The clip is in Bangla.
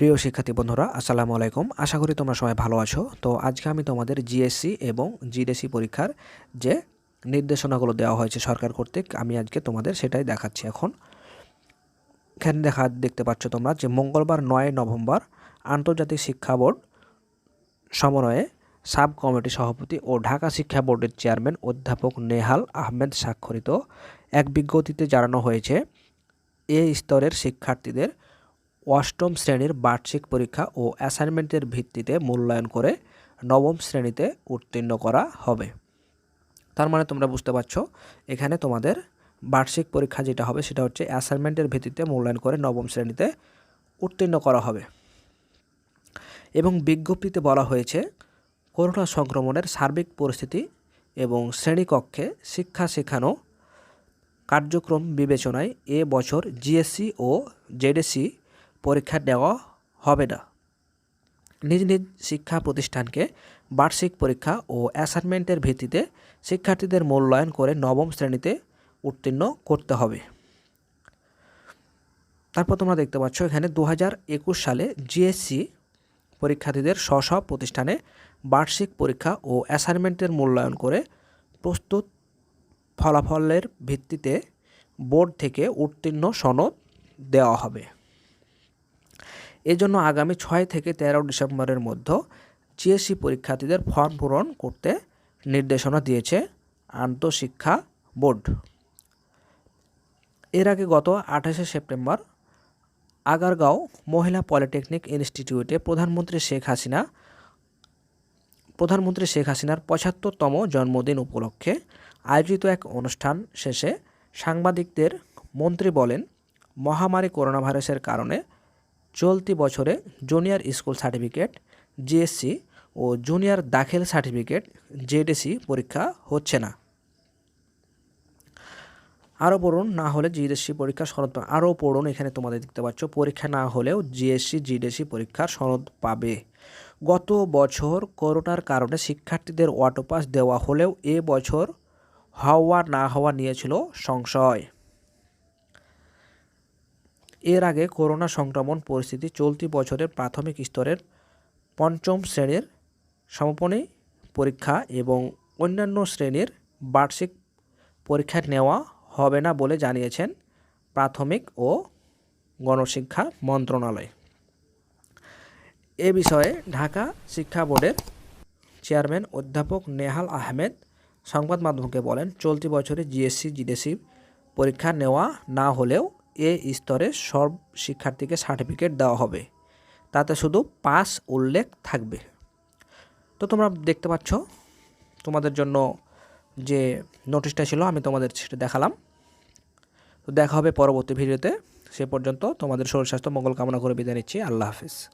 প্রিয় শিক্ষার্থী বন্ধুরা, আসসালামু আলাইকুম। আশা করি তোমরা সবাই ভালো আছো। তো আজকে আমি তোমাদের জিএসসি এবং জিডিএসসি পরীক্ষার যে নির্দেশনাগুলো দেওয়া হয়েছে সরকার কর্তৃক, আমি আজকে তোমাদের সেটাই দেখাচ্ছি এখন। এখানে দেখা, দেখতে পাচ্ছ তোমরা যে মঙ্গলবার নয় নভেম্বর আন্তর্জাতিক শিক্ষা বোর্ড সমন্বয়ে সাব কমিটি সভাপতি ও ঢাকা শিক্ষা বোর্ডের চেয়ারম্যান অধ্যাপক নেহাল আহমেদ স্বাক্ষরিত এক বিজ্ঞপ্তিতে জানানো হয়েছে, এ স্তরের শিক্ষার্থীদের অষ্টম শ্রেণির বার্ষিক পরীক্ষা ও অ্যাসাইনমেন্টের ভিত্তিতে মূল্যায়ন করে নবম শ্রেণীতে উত্তীর্ণ করা হবে। তার মানে তোমরা বুঝতে পারছ, এখানে তোমাদের বার্ষিক পরীক্ষা যেটা হবে সেটা হচ্ছে অ্যাসাইনমেন্টের ভিত্তিতে মূল্যায়ন করে নবম শ্রেণীতে উত্তীর্ণ করা হবে। এবং বিজ্ঞপ্তিতে বলা হয়েছে, করোনা সংক্রমণের সার্বিক পরিস্থিতি এবং শ্রেণীকক্ষে শিক্ষা শেখানো কার্যক্রম বিবেচনায় এ বছর জিএসসি ও জেডএসসি পরীক্ষা নেওয়া হবে না। নিজ নিজ শিক্ষা প্রতিষ্ঠানকে বার্ষিক পরীক্ষা ও অ্যাসাইনমেন্টের ভিত্তিতে শিক্ষার্থীদের মূল্যায়ন করে নবম শ্রেণীতে উত্তীর্ণ করতে হবে। তারপর তোমরা দেখতে পাচ্ছ, এখানে দু সালে জিএসসি পরীক্ষার্থীদের স্ব স্ব প্রতিষ্ঠানে বার্ষিক পরীক্ষা ও অ্যাসাইনমেন্টের মূল্যায়ন করে প্রস্তুত ফলাফলের ভিত্তিতে বোর্ড থেকে উত্তীর্ণ সনদ দেওয়া হবে। এজন্য আগামী ছয় থেকে তেরো ডিসেম্বরের মধ্যে জিএসসি পরীক্ষার্থীদের ফর্ম পূরণ করতে নির্দেশনা দিয়েছে আন্তঃশিক্ষা বোর্ড। এর আগে গত আঠাশে সেপ্টেম্বর আগারগাঁও মহিলা পলিটেকনিক ইনস্টিটিউটে প্রধানমন্ত্রী শেখ হাসিনা, প্রধানমন্ত্রী শেখ হাসিনার পঁচাত্তরতম জন্মদিন উপলক্ষে আয়োজিত এক অনুষ্ঠান শেষে সাংবাদিকদের মন্ত্রী বলেন, মহামারী করোনা ভাইরাসের কারণে চলতি বছরে জুনিয়র স্কুল সার্টিফিকেট জিএসসি ও জুনিয়র দাখিল সার্টিফিকেট জেডিসি পরীক্ষা হচ্ছে না। আরও পড়ুন, না হলে জিএসসি পরীক্ষার সনদ আরও পড়ুন, এখানে তোমাদের দেখতে পাচ্ছ, পরীক্ষা না হলেও জিএসসি জিডিএসসি পরীক্ষার সনদ পাবে। গত বছর করোনার কারণে শিক্ষার্থীদের ওয়াটোপাস দেওয়া হলেও এ বছর হওয়া না হওয়া নিয়েছিল সংশয়। এর আগে করোনা সংক্রমণ পরিস্থিতি চলতি বছরের প্রাথমিক স্তরের পঞ্চম শ্রেণির সমাপনী পরীক্ষা এবং অন্যান্য শ্রেণির বার্ষিক পরীক্ষা নেওয়া হবে না বলে জানিয়েছেন প্রাথমিক ও গণশিক্ষা মন্ত্রণালয়। এ বিষয়ে ঢাকা শিক্ষা বোর্ডের চেয়ারম্যান অধ্যাপক নেহাল আহমেদ সংবাদ মাধ্যমকে বলেন, চলতি বছরে জিএসসি জিডিএসসি পরীক্ষা নেওয়া না হলেও এ স্তরে সব শিক্ষার্থীকে সার্টিফিকেট দেওয়া হবে। তাতে শুধু পাস উল্লেখ থাকবে। তো তোমরা দেখতে পাচ্ছ, তোমাদের জন্য যে নোটিশটা ছিল, আমি তোমাদের সেটা দেখালাম। তো দেখা হবে পরবর্তী ভিডিওতে। সে পর্যন্ত তোমাদের শরীর স্বাস্থ্য, মঙ্গল কামনা করে বিদায় নিচ্ছি। আল্লাহ হাফিজ।